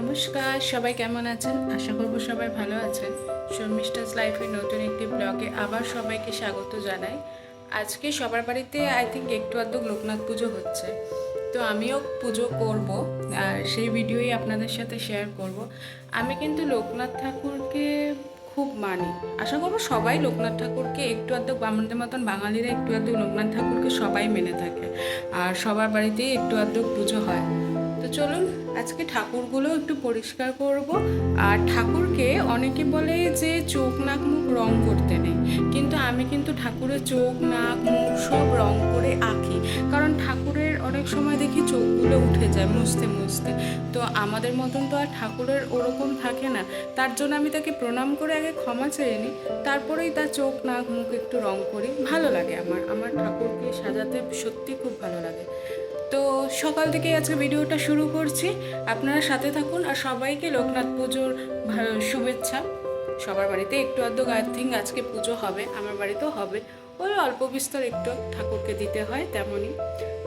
নমস্কার, সবাই কেমন আছেন? আশা করব সবাই ভালো আছেন। শর্মিষ্ঠাস লাইফের নতুন একটি ব্লগে আবার সবাইকে স্বাগত জানাই। আজকে সবার বাড়িতে আই থিঙ্ক একটু আধটু লোকনাথ পুজো হচ্ছে। তো আমিও পুজো করব, আর সেই ভিডিওই আপনাদের সাথে শেয়ার করব। আমি কিন্তু লোকনাথ ঠাকুরকে খুব মানি। আশা করব সবাই লোকনাথ ঠাকুরকে একটু আধটু, আমাদের মতন বাঙালিরা একটু আধটু লোকনাথ ঠাকুরকে সবাই মেনে থাকে। আর সবার বাড়িতেই একটু আধটু পুজো হয়। চলুন আজকে ঠাকুরগুলো একটু পরিষ্কার করব। আর ঠাকুরকে অনেকে বলে যে চোখ, নাক, মুখ রং করতে নেই। কিন্তু আমি কিন্তু ঠাকুরের চোখ, নাক, মুখ সব রং করে আঁকি। কারণ ঠাকুরের অনেক সময় দেখি চোখগুলো উঠে যায় মুছতে মুছতে। তো আমাদের মতন তো আর ঠাকুরের ওরকম থাকে না। তার জন্য আমি তাকে প্রণাম করে আগে ক্ষমা চেয়ে নিই। তারপরেই তার চোখ, নাক, মুখ একটু রং করি। ভালো লাগে আমার। আমার ঠাকুরকে সাজাতে সত্যি খুব ভালো লাগে। তো সকাল থেকে আজকে ভিডিওটা শুরু করছি। আপনারা সাথে থাকুন আর সবাইকে লোকনাথ পুজোর শুভেচ্ছা। সবার বাড়িতে একটু আই থিঙ্ক আজকে পুজো হবে, আমার বাড়িতেও হবে। ওই অল্প বিস্তর একটু ঠাকুরকে দিতে হয় তেমনই।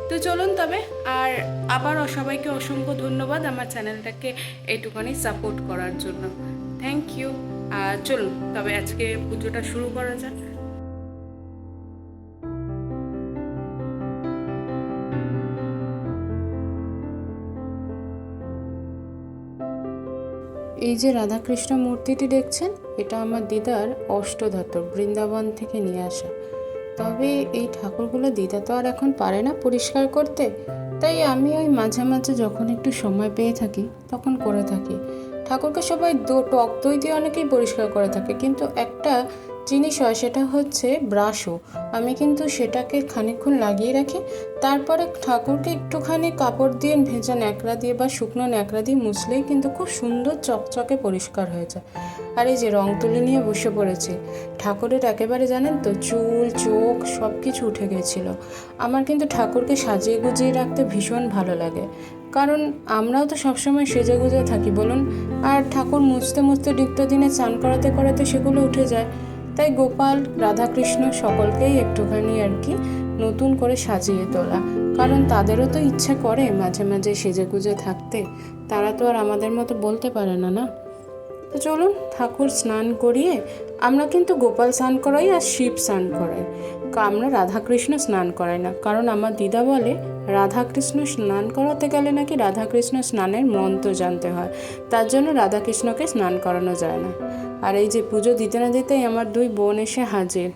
তো চলুন তবে, আর আবার সবাইকে অসংখ্য ধন্যবাদ আমার চ্যানেলটাকে এইটুখানি সাপোর্ট করার জন্য। Thank you. আর চলুন তবে আজকে পুজোটা শুরু করা যাক। এই যে রাধাকৃষ্ণ মূর্তিটি দেখছেন, এটা আমার দিদার অষ্টধাতু বৃন্দাবন থেকে নিয়ে আসা। তবে এই ঠাকুরগুলো দিদা তো আর এখন পারে না পরিষ্কার করতে। তাই আমি ওই মাঝে মাঝে যখন একটু সময় পেয়ে থাকি, তখন করে থাকি। ঠাকুরকে সবাই দো টক দই দিয়ে অনেকেই পরিষ্কার করে থাকে, কিন্তু একটা জিনিস হয় সেটা হচ্ছে ব্রাশও আমি কিন্তু সেটাকে খানিকক্ষণ লাগিয়ে রাখি, তারপরে ঠাকুরকে একটুখানি কাপড় দিয়ে ভেজা ন্যাকড়া দিয়ে বা শুকনো ন্যাকড়া দিয়ে মুছলেই কিন্তু খুব সুন্দর চকচকে পরিষ্কার হয়ে যায়। আর এই যে রং তুলি নিয়ে বসে পড়েছে, ঠাকুরের একেবারে জানেন তো, চুল, চোখ সব কিছু উঠে গেছিল। আমার কিন্তু ঠাকুরকে সাজিয়ে গুজিয়ে রাখতে ভীষণ ভালো লাগে। কারণ আমরাও তো সবসময় সেজে গুজে থাকি, বলুন। আর ঠাকুর মুছতে মুছতে নিত্যদিনে চান করাতে করাতে সেগুলো উঠে যায়। তাই গোপাল, রাধাকৃষ্ণ সকলকেই একটুখানি আর কি নতুন করে সাজিয়ে তোলা। কারণ তাদেরও তো ইচ্ছা করে মাঝে মাঝে সেজে গুজে থাকতে। তারা তো আর আমাদের মতো বলতে পারে না না? তো চলুন ঠাকুর স্নান করিয়ে আমরা কিন্তু গোপাল স্নান করাই আর শিব স্নান করাই। আমরা রাধাকৃষ্ণ স্নান করাই না। কারণ আমার দিদা বলে, রাধাকৃষ্ণ স্নান করাতে গেলে নাকি রাধাকৃষ্ণ স্নানের মন্ত্র জানতে হয়। তার জন্য রাধাকৃষ্ণকে স্নান করানো যায় না। আর এই যে পুজো দিতে না দিতেই আমার দুই বোন এসে হাজির।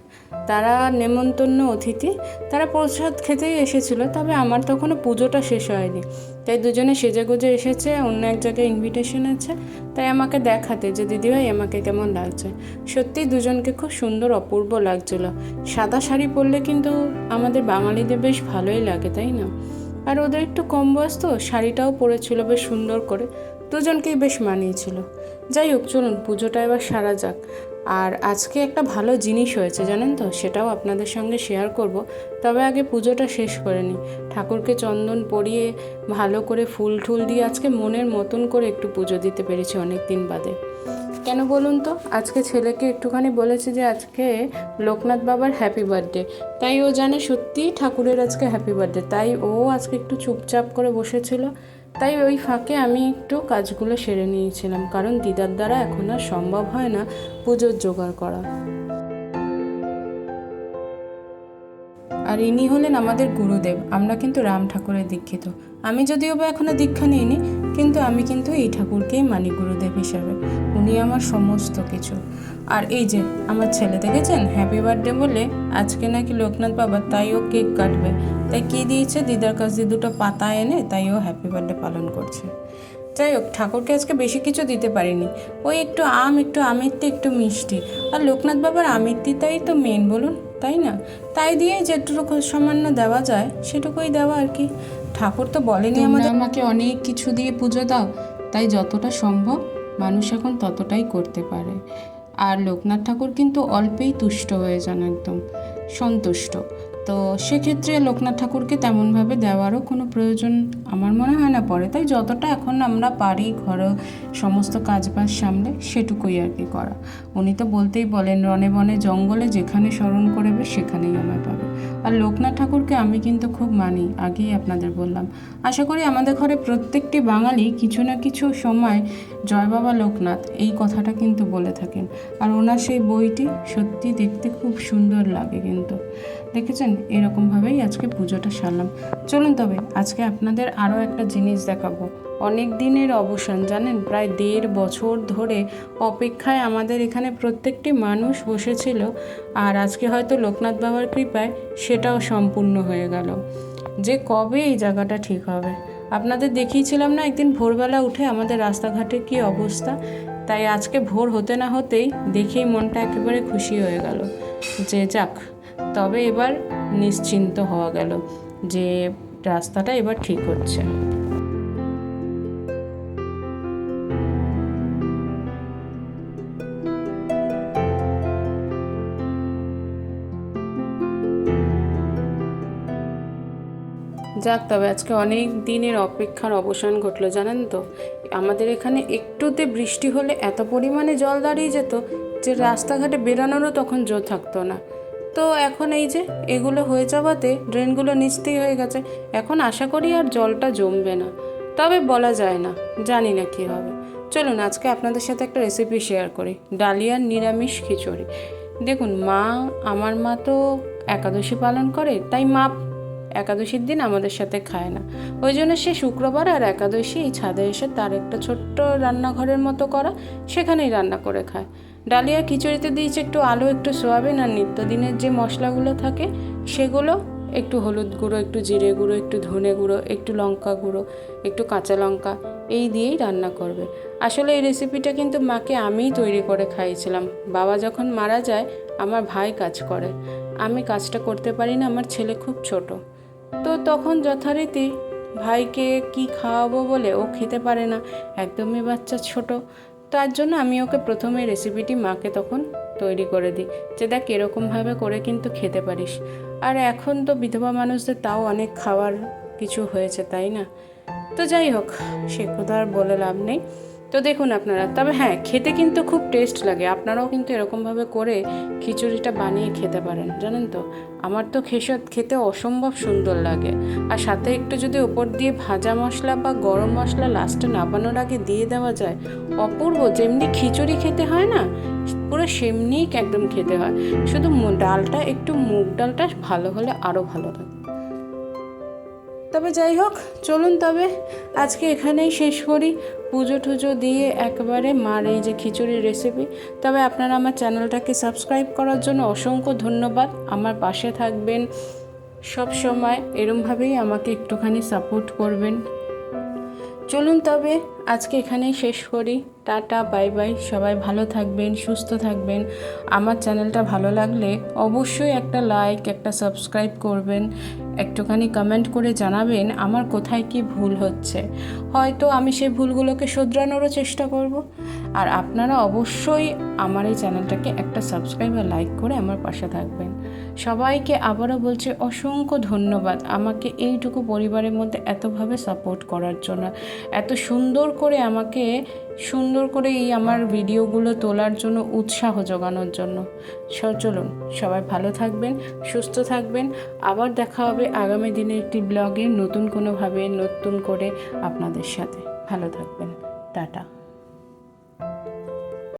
তারা নেমন্তন্ন অতিথি, তারা প্রসাদ খেতেই এসেছিল, তবে আমার তখনও পুজোটা শেষ হয়নি। তাই দুজনে সেজে গুজে এসেছে, অন্য এক জায়গায় ইনভিটেশন আছে, তাই আমাকে দেখাতে যে দিদিভাই আমাকে কেমন লাগছে? সত্যি দুজনকে খুব সুন্দর, অপূর্ব লাগছিল। সাদা শাড়ি পরলে কিন্তু আমাদের বাঙালিদের বেশ ভালোই লাগে, তাই না? আর ওদের একটু কম বয়স তো, শাড়িটাও পরেছিল বেশ সুন্দর করে। দুজনকেই বেশ মানিয়েছিল। যাই হোক, চলুন, পুজোটা এবার সারা যাক। আর আজকে একটা ভালো জিনিস হয়েছে, জানেন তো? সেটাও আপনাদের সঙ্গে শেয়ার করব। তবে আগে পুজোটা শেষ করে নিই। ঠাকুরকে চন্দন পরিয়ে ভালো করে ফুল ঠুল দিয়ে আজকে মনের মতন করে একটু পুজো দিতে পেরেছি অনেক দিন বাদে। কেন বলুন তো? আজকে ছেলেকে একটুখানি বলেছে যে আজকে লোকনাথ বাবার হ্যাপি বার্থডে তাই ও জানে সত্যিই ঠাকুরের আজকে হ্যাপি বার্থডে তাই ও আজকে একটু চুপচাপ করে বসেছিল। তাই ওই ফাঁকে আমি একটু কাজগুলো সেরে নিয়েছিলাম, কারণ দিদার দ্বারা এখন আর সম্ভব হয় না পুজোর জোগাড় করা। আর ইনি হলেন আমাদের গুরুদেব, আমরা কিন্তু রাম ঠাকুরের দীক্ষিত। আমি যদিও বা এখনও দীক্ষা নিইনি কিন্তু আমি কিন্তু এই ঠাকুরকেই মানি গুরুদেব হিসাবে। উনি আমার সমস্ত কিছু। আর এই যে, আমার ছেলে দেখেছেন? হ্যাপি বার্থডে বলে আজকে নাকি লোকনাথ বাবা তাই ও কেক কাটবে। তাই কি দিয়েছে? দিদার কাছ দুটো পাতা এনে তাই ও হ্যাপি বার্থডে পালন করছে। যাই হোক, ঠাকুরকে আজকে বেশি কিছু দিতে পারিনি। ওই একটু আম, একটু আমিত্তি একটু মিষ্টি। আর লোকনাথ বাবার আমিত্তিটাই তো মেন বলুন, তাই না? তাই দিয়ে যেটুকু সামান্য দেওয়া যায়, সেটুকুই দেওয়া আর কি। ঠাকুর তো বলেনি আমাদের। আমাকে অনেক কিছু দিয়ে পুজো দাও তাই যতটা সম্ভব মানুষ এখন ততটাই করতে পারে। আর লোকনাথ ঠাকুর কিন্তু অল্পেই তুষ্ট হয়ে যান একদম সন্তুষ্ট। তো সেক্ষেত্রে লোকনাথ ঠাকুরকে তেমনভাবে দেওয়ারও কোনো প্রয়োজন আমার মনে হয় না পড়ে। তাই যতটা এখন আমরা পারি ঘরে সমস্ত কাজবাজ সামলে সেটুকুই আর কি করা। উনি তো বলতেই বলেন রনে বনে জঙ্গলে যেখানে স্মরণ করবে সেখানেই আমায় পাবে। আর লোকনাথ ঠাকুরকে আমি কিন্তু খুব মানি, আগেই আপনাদের বললাম। আশা করি আমাদের ঘরে প্রত্যেকটি বাঙালি কিছু না কিছু সময় জয় বাবা লোকনাথ, এই কথাটা কিন্তু বলে থাকেন। আর ওনার সেই বইটি সত্যি দেখতে খুব সুন্দর লাগে কিন্তু। দেখেছেন? এরকমভাবেই আজকে পুজোটা সারলাম। চলুন তবে, আজকে আপনাদের আরও একটা জিনিস দেখাবো। অনেক দিনের অবসান, জানেন? প্রায় দেড় বছর ধরে অপেক্ষায় আমাদের এখানে প্রত্যেকটি মানুষ বসেছিল আর আজকে হয়তো লোকনাথ বাবার কৃপায় সেটাও সম্পূর্ণ হয়ে গেল। যে কবে এই জায়গাটা ঠিক হবে? আপনাদের দেখিয়েছিলাম না একদিন ভোরবেলা উঠে আমাদের রাস্তাঘাটের কী অবস্থা? তাই আজকে ভোর হতে না হতেই দেখেই মনটা একেবারে খুশি হয়ে গেল। যে যাক তবে এবার নিশ্চিন্ত হওয়া গেল যে রাস্তাটা এবার ঠিক হচ্ছে। যাক, তবে আজকে অনেক দিনের অপেক্ষার অবসান ঘটলো, জানেন তো? আমাদের এখানে একটুতে বৃষ্টি হলে এত পরিমাণে জল দাঁড়িয়ে যেত যে রাস্তাঘাটে বেরানোরও তখন জো থাকতো না। তো এখন এই যে এগুলো হয়ে যাওয়াতে ড্রেনগুলো নিচতেই হয়ে গেছে। এখন আশা করি আর জলটা জমবে না। তবে বলা যায় না, জানি না কী হবে। চলুন আজকে আপনাদের সাথে একটা রেসিপি শেয়ার করি। ডালিয়ার নিরামিষ খিচুড়ি। দেখুন, মা, আমার মা তো একাদশী পালন করে, তাই মা একাদশীর দিন আমাদের সাথে খায় না। ওই জন্য সে শুক্রবার আর একাদশী এই ছাদে এসে তার একটা ছোট্ট রান্নাঘরের মতো করা, সেখানেই রান্না করে খায়। ডালিয়া খিচুড়িতে দিয়েছে একটু আলু, একটু সোয়াবিন আর নিত্যদিনের যে মশলাগুলো থাকে, সেগুলো একটু হলুদ গুঁড়ো, একটু জিরে গুঁড়ো, একটু ধনে গুঁড়ো, একটু লঙ্কা গুঁড়ো, একটু কাঁচা লঙ্কা, এই দিয়েই রান্না করবে। আসলে এই রেসিপিটা কিন্তু মাকে আমিই তৈরি করে খাইয়েছিলাম। বাবা যখন মারা যায়, আমার ভাই কাজ করে। আমি কাজটা করতে পারি না, আমার ছেলে খুব ছোট। তো তখন যথারীতি ভাইকে কি খাওয়াবো বলে ও খেতে পারে না, একদমই বাচ্চা ছোট। তার জন্য আমি ওকে প্রথমে রেসিপিটি মাকে তখন তৈরি করে দিই যে দেখ এরকমভাবে করে কিন্তু খেতে পারিস। আর এখন তো বিধবা মানুষদের তাও অনেক খাওয়ার কিছু হয়েছে, তাই না? তো যাই হোক, সে কথা আর বলে লাভ নেই। তো দেখুন আপনারা, তবে হ্যাঁ খেতে কিন্তু খুব টেস্ট লাগে। আপনারাও কিন্তু এরকমভাবে করে খিচুড়িটা বানিয়ে খেতে পারেন, জানেন তো? আমার তো খেসত খেতে অসম্ভব সুন্দর লাগে। আর সাথে একটু যদি ওপর দিয়ে ভাজা মশলা বা গরম মশলা লাস্টে নাবানোর আগে দিয়ে দেওয়া যায়, অপূর্ব। যেমনি খিচুড়ি খেতে হয় না, পুরো সেমনিই একদম খেতে হয়। শুধু ডালটা, একটু মুগ ডালটা ভালো হলে আরও ভালো লাগে তবে যাই হোক, চলুন তবে আজকে এখানেই শেষ করি। পুজো টুজো দিয়ে একবারে মার এই যে খিচুড়ির রেসিপি তবে আপনারা আমার চ্যানেলটাকে সাবস্ক্রাইব করার জন্য অসংখ্য ধন্যবাদ। আমার পাশে থাকবেন সব সময় এরমভাবেই আমাকে একটুখানি সাপোর্ট করবেন। চলুন তবে আজকে এখানেই শেষ করি। Tata, bye bye. সবাই ভালো থাকবেন, সুস্থ থাকবেন। আমার চ্যানেলটা ভালো লাগলে অবশ্যই একটা লাইক, একটা সাবস্ক্রাইব করবেন। একটুখানি কমেন্ট করে জানাবেন আমার কোথায় কি ভুল হচ্ছে। হয়তো আমি সেই ভুলগুলোকে শোধরানোরও চেষ্টা করব। আর আপনারা অবশ্যই আমার এই চ্যানেলটাকে একটা সাবস্ক্রাইব আর লাইক করে আমার পাশে থাকবেন। সবাইকে আবারও বলছি অসংখ্য ধন্যবাদ আমাকে এইটুকু পরিবারের মধ্যে এতভাবে সাপোর্ট করার জন্য। এত সুন্দর করে আমাকে, সুন্দর করে এই আমার ভিডিওগুলো তোলার জন্য উৎসাহ যোগানোর জন্য। চলুন, সবাই ভালো থাকবেন, সুস্থ থাকবেন। আবার দেখা হবে আগামী দিনে একটি ব্লগে নতুন কোনোভাবে, নতুন করে আপনাদের সাথে। ভালো থাকবেন। টাটা।